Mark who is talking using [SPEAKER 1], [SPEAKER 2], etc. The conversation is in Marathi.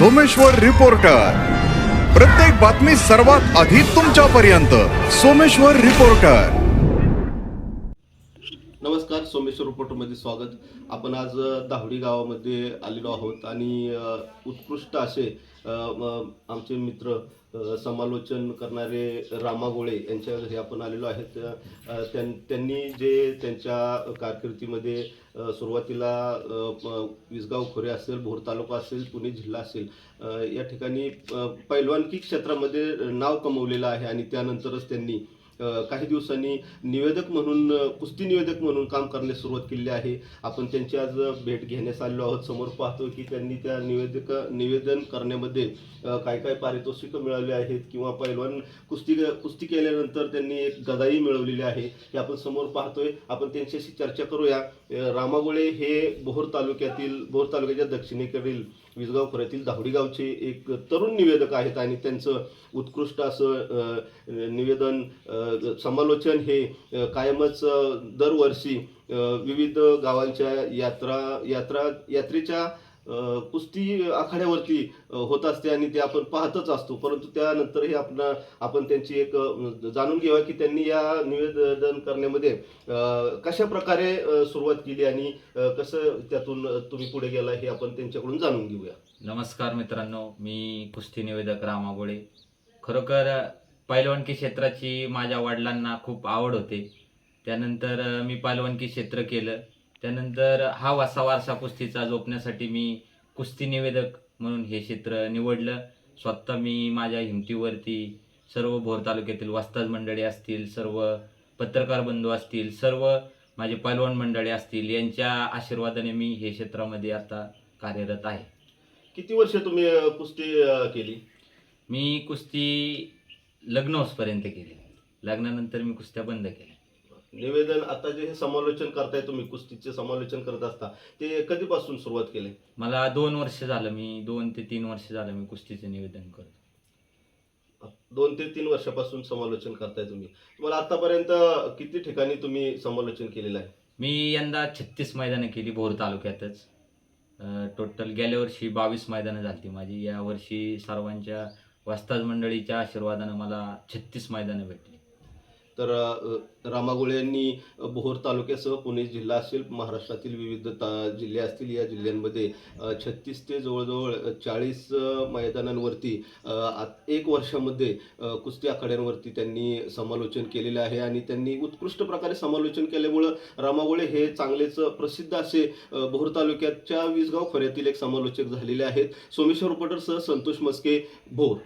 [SPEAKER 1] सोमेश्वर रिपोर्टर. प्रत्येक बातमी सर्वात आधी तुमच्यापर्यंत. सोमेश्वर रिपोर्टर.
[SPEAKER 2] नमस्कार सोमेश्वर रिपोर्टरमध्ये स्वागत. आपण आज दाहुडी गावामध्ये आलेलो आहोत आणि उत्कृष्ट असे आमचे मित्र समालोचन करणारे रामा गोळे यांच्या घरी आपण आलेलो आहेत. त्यां- त्यांनी जे त्यांच्या कारकिर्दीमध्ये सुरुवातीला विसगाव खोरे असेल भोर तालुका असेल पुणे जिल्हा असेल या ठिकाणी पैलवानकी क्षेत्रामध्ये नाव कमवलेलं आहे आणि त्यानंतरच त्यांनी काही दिवसांनी निवेदक म्हणून कुस्ती निवेदक म्हणून काम करण्यास सुरुवात केली आहे. आपण त्यांची आज भेट घेण्यास आलेलो आहोत. समोर पाहतो की त्यांनी त्या निवेदक निवेदन करण्यामध्ये काय काय पारितोषिकं मिळाले आहेत किंवा पैलवान कुस्ती कुस्ती केल्यानंतर त्यांनी एक गदाई मिळवलेली आहे हे आपण समोर पाहतोय. आपण त्यांच्याशी चर्चा करूया. रामागोळे हे बोहर तालुक्यातील बोहर तालुक्याच्या दक्षिणेकडील विजगाव खोऱ्यातील दावडी गावचे एक तरुण निवेदक आहेत आणि त्यांचं उत्कृष्ट असं निवेदन समालोचन हे कायमच दरवर्षी विविध गावांच्या यात्रा यात्रा यात्रेच्या कुस्ती आखाड्यावरती होत असते आणि ते आपण पाहतच असतो. परंतु त्यानंतरही आपण आपण त्यांची एक जाणून घेऊया की त्यांनी या निवेदन करण्यामध्ये कशा प्रकारे सुरुवात केली आणि कसं त्यातून तुम्ही पुढे गेला हे आपण त्यांच्याकडून जाणून घेऊया.
[SPEAKER 3] नमस्कार मित्रांनो मी कुस्ती निवेदक रामागोळे खरोखर पैलवानकी क्षेत्राची माझ्या वडिलांना खूप आवड होते. त्यानंतर मी पैलवानकी क्षेत्र केलं. त्यानंतर हा वासा वारसा कुस्तीचा जोपण्यासाठी मी कुस्ती निवेदक म्हणून हे क्षेत्र निवडलं. स्वतः मी माझ्या हिमतीवरती सर्व भोर तालुक्यातील वस्ताद मंडळी असतील सर्व पत्रकार बंधू असतील सर्व माझे पैलवान मंडळी असतील यांच्या आशीर्वादाने मी हे क्षेत्रामध्ये आता कार्यरत आहे.
[SPEAKER 2] किती वर्ष तुम्ही कुस्ती केली?
[SPEAKER 3] मी कुस्ती लग्न होसपर्यंत केली. लग्नानंतर मी कुस्त्या बंद केल्या.
[SPEAKER 2] निवेदन आता जे हे समालोचन करताय तुम्ही कुस्तीचे समालोचन करत असता ते कधीपासून सुरुवात केली?
[SPEAKER 3] मला दोन वर्ष झालं मी दोन ते तीन वर्ष झालं मी कुस्तीचं निवेदन करतो.
[SPEAKER 2] दोन ते तीन वर्षापासून समालोचन करताय तुम्ही. तुम्हाला आतापर्यंत किती ठिकाणी तुम्ही समालोचन केलेलं आहे?
[SPEAKER 3] मी यंदा छत्तीस मैदानं केली भोर तालुक्यातच. टोटल गेल्या वर्षी बावीस मैदानं झाली माझी. या वर्षी सर्वांच्या वास्ताज मंडळीच्या आशीर्वादानं मला छत्तीस मैदानं भेटली.
[SPEAKER 2] तर रामागुळे यांनी बोहोर तालुक्यासह पुणे जिल्हा असेल महाराष्ट्रातील विविध ता जिल्हे असतील या जिल्ह्यांमध्ये छत्तीस ते जवळजवळ चाळीस मैदानांवरती एक वर्षामध्ये कुस्ती आखाड्यांवरती त्यांनी समालोचन केलेलं आहे आणि त्यांनी उत्कृष्ट प्रकारे समालोचन केल्यामुळं रामागोळे हे चांगलेच प्रसिद्ध असे भोर बोहोर तालुक्याच्या विसगाव खोऱ्यातील एक समालोचक झालेले आहेत. सोमेश्वर रिपोर्टरसह संतोष मस्के भोर